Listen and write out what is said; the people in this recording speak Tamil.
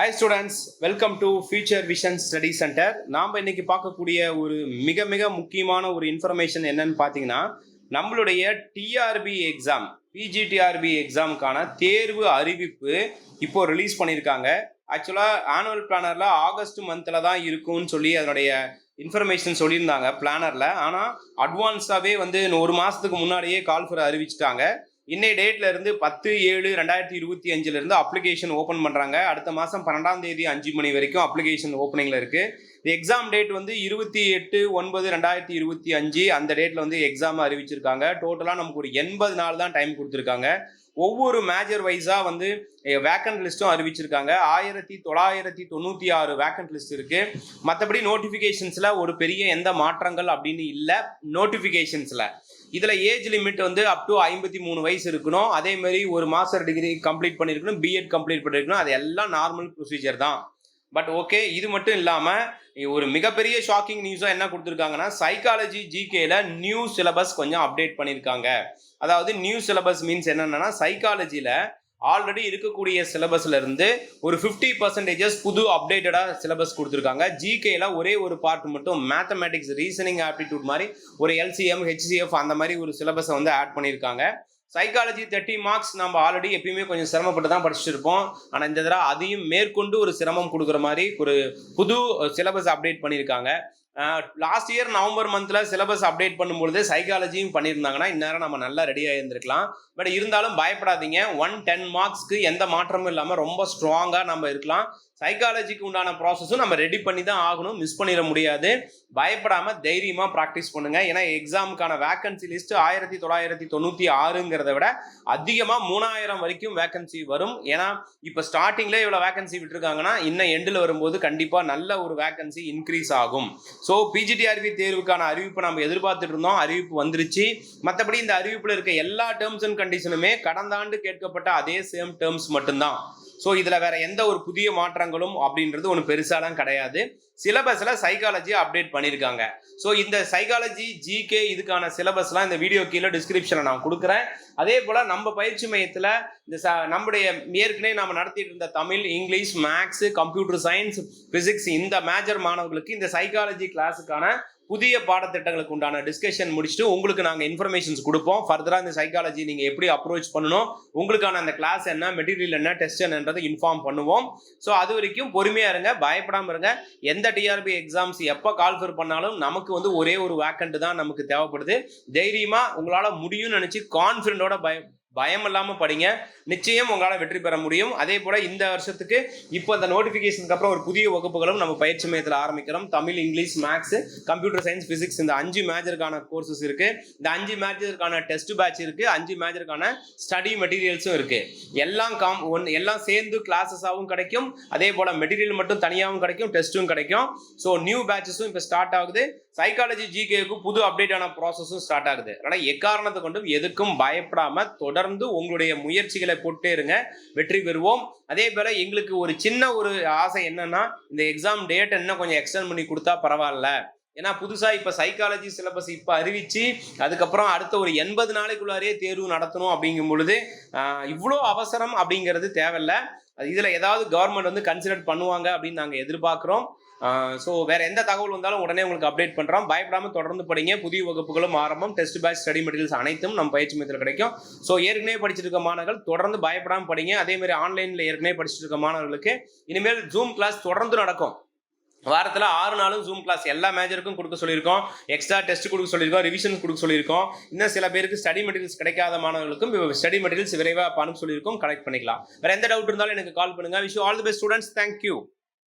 Hi students welcome to future vision study centre நாம் இன்னைக்கு பார்க்கக்கூடிய ஒரு மிக மிக முக்கியமான ஒரு இன்ஃபர்மேஷன் என்னன்னு பார்த்தீங்கன்னா நம்மளுடைய டிஆர்பி எக்ஸாம் பிஜிடிஆர்பி எக்ஸாமுக்கான தேர்வு அறிவிப்பு இப்போ ரிலீஸ் பண்ணியிருக்காங்க. ஆக்சுவலாக ஆனுவல் பிளானரில் ஆகஸ்ட் மந்தில் தான் இருக்கும்னு சொல்லி அதனுடைய இன்ஃபர்மேஷன் சொல்லியிருந்தாங்க பிளானரில் ஆனால் அட்வான்ஸாகவே வந்து இன்னும் ஒரு மாதத்துக்கு முன்னாடியே கால் ஃபர் அறிவிச்சிட்டாங்க. இன்னைய டேட்ல இருந்து பத்து ஏழு ரெண்டாயிரத்தி இருபத்தி அஞ்சுல இருந்து அப்ளிகேஷன் ஓப்பன் பண்றாங்க. அடுத்த மாசம் பன்னெண்டாம் தேதி அஞ்சு மணி வரைக்கும் அப்ளிகேஷன் ஓப்பனிங்ல இருக்கு. எக்ஸாம் டேட் வந்து இருபத்தி எட்டு ஒன்பது ரெண்டாயிரத்தி இருபத்தி அஞ்சு. அந்த டேட்ல வந்து எக்ஸாம் அறிவிச்சிருக்காங்க. டோட்டலா நமக்கு ஒரு எண்பது நாள் தான் டைம் கொடுத்துருக்காங்க. ஒவ்வொரு மேஜர் வைஸா வந்து வேக்கண்ட் லிஸ்ட்டும் அறிவிச்சிருக்காங்க. ஆயிரத்தி தொள்ளாயிரத்தி தொண்ணூத்தி ஆறு வேக்கண்ட் லிஸ்ட் இருக்கு. மற்றபடி நோட்டிஃபிகேஷன்ஸில் ஒரு பெரிய எந்த மாற்றங்கள் அப்படின்னு இல்லை நோட்டிஃபிகேஷன்ஸில் இதில் ஏஜ் லிமிட் வந்து அப் டு ஐம்பத்தி மூணு வயசு இருக்கணும். அதே மாதிரி ஒரு மாஸ்டர் டிகிரி கம்ப்ளீட் பண்ணியிருக்கணும் பிஎட் கம்ப்ளீட் பண்ணியிருக்கணும் அது எல்லாம் நார்மல் ப்ரொசீஜர் தான். பட் ஓகே இது மட்டும் இல்லாமல் ஒரு மிகப்பெரிய ஷாக்கிங் நியூஸாக என்ன கொடுத்துருக்காங்கன்னா சைக்காலஜி ஜிகேல நியூ சிலபஸ் கொஞ்சம் அப்டேட் பண்ணியிருக்காங்க அதாவது நியூ சிலபஸ் மீன்ஸ் என்னென்னா சைக்காலஜியில் ஆல்ரெடி இருக்கக்கூடிய சிலபஸ்ல இருந்து ஒரு ஃபிஃப்டி பர்சன்டேஜஸ் புது அப்டேட்டடாக சிலபஸ் கொடுத்துருக்காங்க. ஜிகேல ஒரே ஒரு பார்ட் மட்டும் மேத்தமேட்டிக்ஸ் ரீசனிங் ஆப்டிடியூட் மாதிரி ஒரு எல்சிஎம் ஹெச்சிஎஃப் அந்த மாதிரி ஒரு சிலபஸை வந்து ஆட் பண்ணியிருக்காங்க. சைக்காலஜி தேர்ட்டி மார்க்ஸ் நம்ம ஆல்ரெடி எப்பயுமே கொஞ்சம் சிரமப்பட்டு தான் படிச்சிருப்போம். ஆனால் இந்த தடவை அதையும் மேற்கொண்டு ஒரு சிரமம் கொடுக்குற மாதிரி ஒரு புது சிலபஸ் அப்டேட் பண்ணியிருக்காங்க. லாஸ்ட் இயர் நவம்பர் மந்த்ல சிலபஸ் அப்டேட் பண்ணும்பொழுது சைக்காலஜியும் பண்ணியிருந்தாங்கன்னா இந்நேரம் நம்ம நல்லா ரெடியாக இருந்திருக்கலாம் பட் இருந்தாலும் பயப்படாதீங்க. ஒன் டென் மார்க்ஸ்க்கு எந்த மாற்றமும் இல்லாமல் ரொம்ப ஸ்ட்ராங்காக நம்ம இருக்கலாம். சைக்காலஜிக்கு உண்டான ப்ராசஸும் நம்ம ரெடி பண்ணி தான் ஆகணும். மிஸ் பண்ணிட முடியாது. பயப்படாம தைரியமா ப்ராக்டிஸ் பண்ணுங்க. ஏன்னா எக்ஸாமுக்கான வேக்கன்சி லிஸ்ட் ஆயிரத்தி தொள்ளாயிரத்தி தொண்ணூற்றி ஆறுங்கிறத விட அதிகமாக மூணாயிரம் வரைக்கும் வேக்கன்சி வரும். ஏன்னா இப்போ ஸ்டார்டிங்ல இவ்வளோ வேக்கன்சி விட்டுருக்காங்கன்னா இன்னும் எண்டில் வரும்போது கண்டிப்பாக நல்ல ஒரு வேக்கன்சி இன்க்ரீஸ் ஆகும். ஸோ பிஜிடிஆர்பி தேர்வுக்கான அறிவிப்பை நம்ம எதிர்பார்த்துட்டு இருந்தோம். அறிவிப்பு வந்துருச்சு. மற்றபடி இந்த அறிவிப்பில் இருக்க எல்லா டேர்ம்ஸ் அண்ட் கண்டிஷனுமே கடந்த ஆண்டு கேட்கப்பட்ட அதே சேம் டேர்ம்ஸ் மட்டும்தான். ஸோ இதில் வேற எந்த ஒரு புதிய மாற்றங்களும் அப்படின்றது ஒன்று பெருசாலாம் கிடையாது. சிலபஸில் சைக்காலஜி அப்டேட் பண்ணியிருக்காங்க ஸோ இந்த சைக்காலஜி ஜிகே இதுக்கான சிலபஸ்லாம் இந்த வீடியோ கீழே டிஸ்கிரிப்ஷனில் நான் கொடுக்குறேன். அதே போல் நம்ம பயிற்சி மையத்தில் இந்த ச நம்முடைய ஏற்கனவே நம்ம நடத்திட்டு இருந்த Tamil English maths computer science physics இந்த மேஜர் மாணவர்களுக்கு இந்த சைக்காலஜி கிளாஸுக்கான புதிய பாடத்திட்டங்களுக்கு உண்டான டிஸ்கஷன் முடிச்சுட்டு உங்களுக்கு நாங்கள் இன்ஃபர்மேஷன்ஸ் கொடுப்போம். ஃபர்தராக இந்த சைக்காலஜி நீங்கள் எப்படி அப்ரோச் பண்ணணும் உங்களுக்கான அந்த கிளாஸ் என்ன மெட்டீரியல் என்ன டெஸ்ட் என்னன்றதை இன்ஃபார்ம் பண்ணுவோம். ஸோ அது வரைக்கும் பொறுமையாக இருங்க பயப்படாமல் இருங்க. எந்த டிஆர்பி எக்ஸாம்ஸ் எப்போ கால்ஃபர் பண்ணாலும் நமக்கு வந்து ஒரே ஒரு வேக்கண்ட் தான் நமக்கு தேவைப்படுது. தைரியமாக உங்களால் முடியும்னு நினச்சி கான்ஃபிடென்ட்டோட பய பயம் இல்லாமல் படிங்க. நிச்சயம் உங்களால் வெற்றி பெற முடியும். அதே போல் இந்த வருஷத்துக்கு இப்போ இந்த நோட்டிஃபிகேஷனுக்கு அப்புறம் ஒரு புதிய வகுப்புகளும் நம்ம பயிற்சி மையத்தில் ஆரம்பிக்கிறோம். Tamil English maths computer science physics இந்த அஞ்சு மேஜருக்கான கோர்சஸ் இருக்குது இந்த அஞ்சு மேஜருக்கான டெஸ்ட் பேட்ச் இருக்குது அஞ்சு மேஜருக்கான ஸ்டடி மெட்டீரியல்ஸும் இருக்குது எல்லாம் காம் ஒன் எல்லாம் சேர்ந்து கிளாஸஸாகவும் கிடைக்கும். அதே போல் மெட்டீரியல் மட்டும் தனியாகவும் கிடைக்கும். டெஸ்ட்டும் கிடைக்கும். ஸோ நியூ பேட்சஸும் இப்போ ஸ்டார்ட் ஆகுது. சைக்காலஜி ஜிகேக்கு புது அப்டேட்டான ப்ராசஸும் ஸ்டார்ட் ஆகுது. அதனால் எக்காரணத்தை கொண்டும் எதுக்கும் பயப்படாமல் தொடர் தொடர்ந்து உங்களுடைய முயற்சிகளை போட்டே இருங்க. வெற்றி பெறுவோம். அதே போல எங்களுக்கு ஒரு சின்ன ஒரு ஆசை என்னன்னா இந்த எக்ஸாம் டேட் இன்னும் கொஞ்சம் எக்ஸ்டெண்ட் பண்ணி கொடுத்தா பரவாயில்ல. ஏன்னா புதுசாக இப்போ சைக்காலஜி சிலபஸ் இப்போ அறிவிச்சு அதுக்கப்புறம் அடுத்த ஒரு எண்பது நாளைக்குள்ளாரே தேர்வு நடத்தணும் அப்படிங்கும் பொழுது இவ்வளோ அவசரம் அப்படிங்கிறது தேவையில்ல. இதில் ஏதாவது கவர்மெண்ட் வந்து கன்சிடர் பண்ணுவாங்க அப்படின்னு நாங்கள் எதிர்பார்க்குறோம். ஸோ வேற எந்த தகவல் வந்தாலும் உடனே உங்களுக்கு அப்டேட் பண்ணுறோம் பயப்படாமல் தொடர்ந்து படிங்க. புதிய வகுப்புகளும் ஆரம்பம். டெஸ்ட் பேட்ச் ஸ்டடி மெட்டீரியல்ஸ் அனைத்தும் நம்ம பயிற்சி மையத்தில் கிடைக்கும். ஸோ ஏற்கனவே படிச்சிருக்க மாணவர்கள் தொடர்ந்து பயப்படாமல் படிங்க. அதே மாதிரி ஆன்லைனில் ஏற்கனவே படிச்சிருக்க இருக்க மாணவர்களுக்கு இனிமேல் ஜூம் கிளாஸ் தொடர்ந்து நடக்கும். வாரத்தில் ஆறு நாளும் ஜூம் கிளாஸ் எல்லா மேஜருக்கும் கொடுக்க சொல்லியிருக்கோம். எக்ஸ்ட்ரா டெஸ்ட் கொடுக்க சொல்லியிருக்கோம். ரிவிஷன் கொடுக்க சொல்லியிருக்கோம். இன்னும் சில பேருக்கு ஸ்டடி மெட்டீரியல்ஸ் கிடைக்காத மாணவர்களுக்கும் ஸ்டடி மெட்டீரியல்ஸ் விரைவாக அனுப்ப சொல்லியிருக்கோம். கலெக்ட் பண்ணிக்கலாம். வேற எந்த டவுட் இருந்தாலும் எனக்கு கால் பண்ணுங்க. Wish all the best students thank you